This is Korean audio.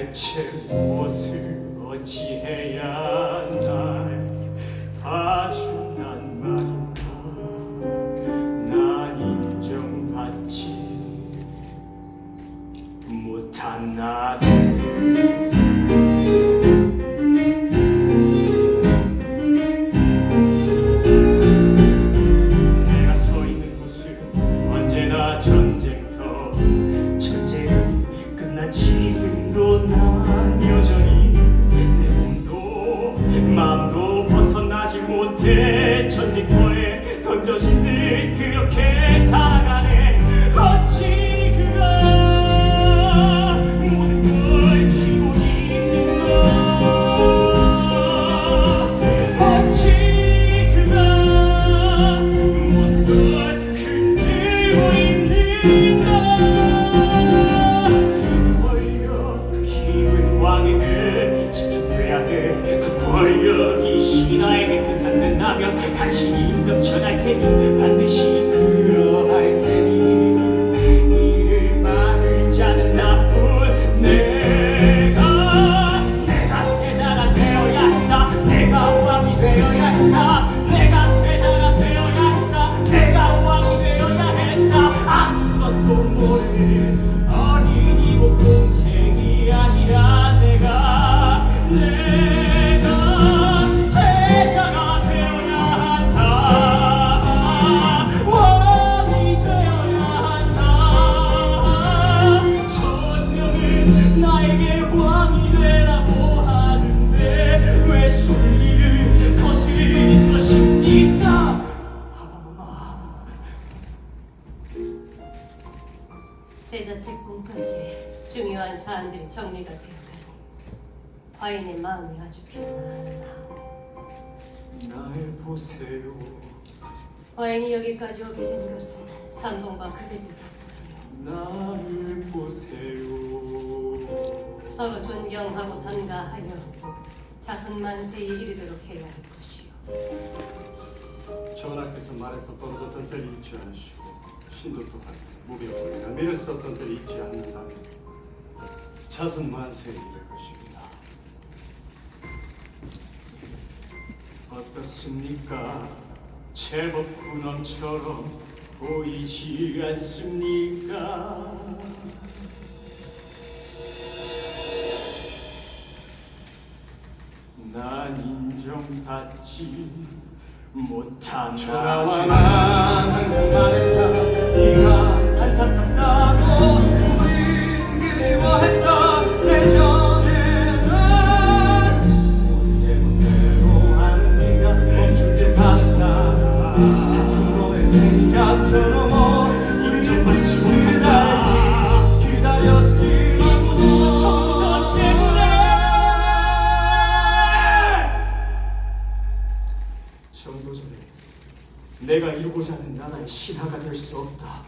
대체 무엇을 어찌해야 날 봐준단 말인가 난 인정받지 못한 나를 벗어나지 분산된다면 당신이 임명천할 테니 반드시 그러할 테니 이를 막을 자는 나쁜 내가 내가 세자가 되어야 한다. 내가 왕이 되어야 한다. 내가 세자가 되어야 한다. 내가 왕이 되어야 한다. 아무것도 모르는 세자 책봉까지 중요한 사안들이 정리가 되어가니 과인의 마음이 아주 편안하나 날 보세요. 과인이 여기까지 오게 된 것은 삼봉과 그대들 덕분이요. 나를 보세요. 서로 존경하고 선가하여 자손 만세에 이르도록 해야 할 것이요 전하께서 말에서 떨어졌던 때를 잊지 않으시고 신도 또한 무병을 열매를 썼던 때를 잊지 않는다면 자손 만세에 이를 것입니다. 어떻습니까? 제법 군왕처럼 보이지 않습니까? 난 인정받지 못한 난 항상 말했다 네가 내가 이루고자 하는 나라의 신하가 될 수 없다